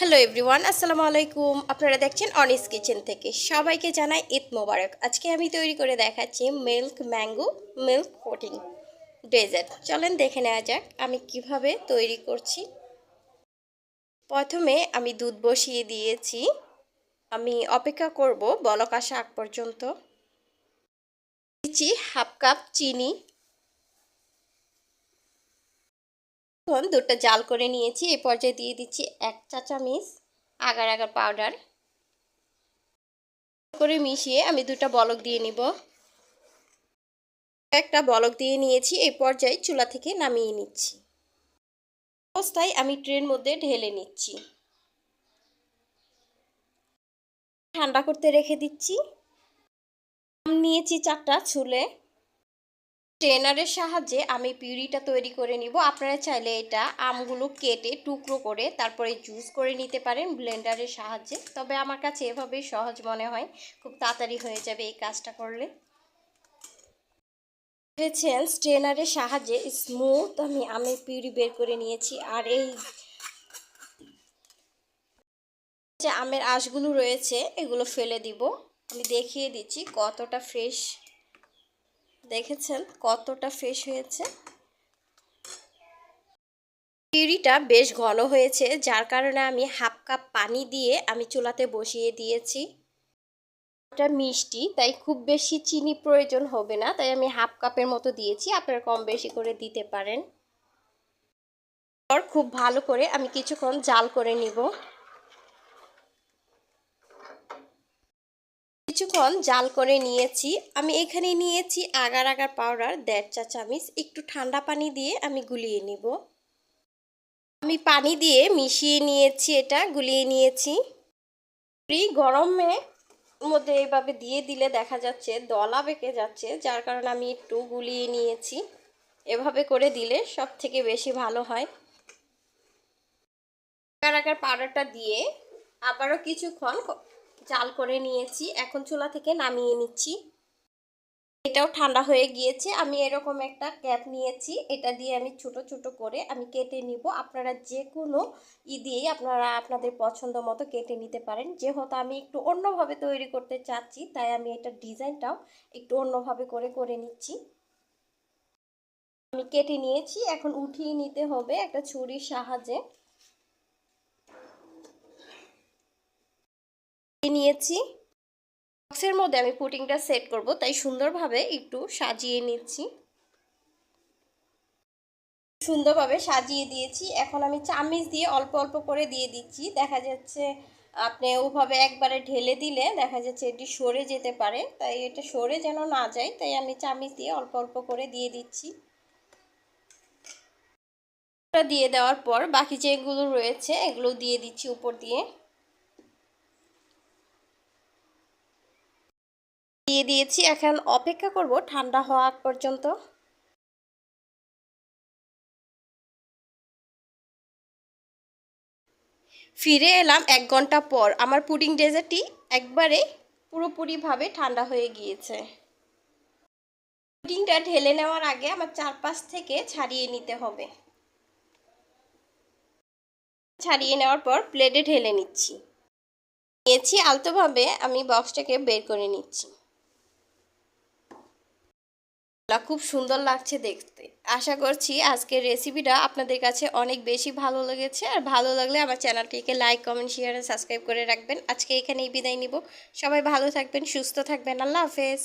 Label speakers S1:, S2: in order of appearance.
S1: Hello everyone আসসালামু আলাইকুম। আপনারা দেখছেন অনিস কিচেন থেকে। সবাইকে জানাই ঈদ মোবারক। আজকে আমি তৈরি করে দেখাচ্ছি milk mango milk coating dessert চলেন দেখে নেওয়া যাক আমি কীভাবে তৈরি করছি। প্রথমে আমি দুধ বসিয়ে দিয়েছি। আমি অপেক্ষা করব বলক আসা আগ পর্যন্ত। দিচ্ছি হাফ কাপ চিনি এখন দুটো জাল করে নিয়েছি এই পর্যায়ে দিয়ে দিচ্ছি এক চা চামিচ আগার আগার পাউডার করে মিশিয়ে আমি দুটো বলক দিয়ে নিব। একটা বলক দিয়ে নিয়েছি এই পর্যায়ে চুলা থেকে নামিয়ে নিচ্ছি। অবস্থায় আমি ট্রেন মধ্যে ঢেলে নিচ্ছি। ঠান্ডা করতে রেখে দিচ্ছি। নিয়েছি চারটা ছুলে। ট্রেনারের সাহায্যে আমি পিউরিটা তৈরি করে নিব। আপনারা চাইলে এটা আমগুলো কেটে টুকরো করে তারপরে জুস করে নিতে পারেন ব্লেন্ডারের সাহায্যে। তবে আমার কাছে এভাবেই সহজ মনে হয়। খুব তাড়াতাড়ি হয়ে যাবে এই কাজটা করলে। দেখেছেন স্ট্রেনারের সাহায্যে স্মুথ আমি আমের পিউরি বের করে নিয়েছি। আর এই যে আমের আঁশগুলো রয়েছে, এগুলো ফেলে দিব। আমি দেখিয়ে দিচ্ছি কতটা ফ্রেশ দেখেছেন কতটা ফ্রেশ হয়েছে? পিউরিটা বেশ ঘন হয়েছে, যার কারণে আমি হাফ কাপ পানি দিয়ে আমি চুলাতে বসিয়ে দিয়েছি। এটা মিষ্টি, তাই খুব বেশি চিনি প্রয়োজন হবে না, তাই আমি হাফ কাপের মতো দিয়েছি, আপনারা কম বেশি করে দিতে পারেন। খুব ভালো করে আমি কিছুক্ষণ জাল করে নিব। কিছুক্ষণ জাল করে নিয়েছি। আমি এখানে নিয়েছি আগার আগার পাউডার, দেড় চা চামিচ, একটু ঠান্ডা পানি দিয়ে আমি গুলিয়ে নিব। আমি পানি দিয়ে মিশিয়ে নিয়েছি এটা, গুলিয়ে নিয়েছি। ফ্রি গরমে মধ্যে এইভাবে দিয়ে দিলে দেখা যাচ্ছে দলা বেঁকে যাচ্ছে, যার কারণে আমি একটু গুলিয়ে নিয়েছি। এভাবে করে দিলে সব থেকে বেশি ভালো হয়। আগার আগার পাউডারটা দিয়ে আবারও কিছুক্ষণ জাল করে নিয়েছি। এখন চুলা থেকে নামিয়ে নিচ্ছি। এটাও ঠান্ডা হয়ে গিয়েছে। আমি এরকম একটা ক্যাপ নিয়েছি। এটা দিয়ে আমি ছোট ছোট করে আমি কেটে নিব। আপনারা যে কোনো ই দিয়েই আপনারা আপনাদের পছন্দ মতো কেটে নিতে পারেন। যেহেতু আমি একটু অন্যভাবে তৈরি করতে চাচ্ছি, তাই আমি এটা ডিজাইনটাও একটু অন্যভাবে করে করে নিচ্ছি। আমি কেটে নিয়েছি। এখন উঠিয়ে নিতে হবে একটা ছুরির সাহায্যে। নিয়েছি। বক্সের মধ্যে আমি পুটিংটা সেট করব, তাই সুন্দরভাবে একটু সাজিয়ে নিচ্ছি। সুন্দরভাবে সাজিয়ে দিয়েছি। এখন আমি চামিচ দিয়ে অল্প অল্প করে দিয়ে দিচ্ছি। দেখা যাচ্ছে আপনি ওভাবে একবারে ঢেলে দিলে দেখা যাচ্ছে এটি সরে যেতে পারে। তাই এটা সরে যেন না যায়, তাই আমি চামিচ দিয়ে অল্প অল্প করে দিয়ে দিচ্ছি। দিয়ে দেওয়ার পর বাকি যেগুলো রয়েছে, এগুলো দিয়ে দিচ্ছি উপর দিয়ে। দিয়ে দিয়েছি। এখন অপেক্ষা করব ঠান্ডা হওয়া পর্যন্ত। ফিরে এলাম এক ঘণ্টা পর। আমার পুডিং ডেজার্টটি একবারে পুরোপুরিভাবে ঠান্ডা হয়ে গিয়েছে। পুডিংটা ঢেলে নেওয়ার আগে আমার চারপাশ থেকে ছাড়িয়ে নিতে হবে। ছাড়িয়ে নেওয়ার পর প্লেটে ঢেলে নিচ্ছি। নিয়েছি আলতোভাবে। আমি বক্সটাকে বের করে নিচ্ছি। খুব সুন্দর লাগছে দেখতে। আশা করছি আজকের রেসিপিটা আপনাদের কাছে অনেক বেশি ভালো লেগেছে। আর ভালো লাগলে আমার চ্যানেলটিকে লাইক কমেন্ট শেয়ার সাবস্ক্রাইব করে রাখবেন। আজকে এখানেই বিদায় নিব। সবাই ভালো থাকবেন, সুস্থ থাকবেন। আল্লাহ হাফেজ।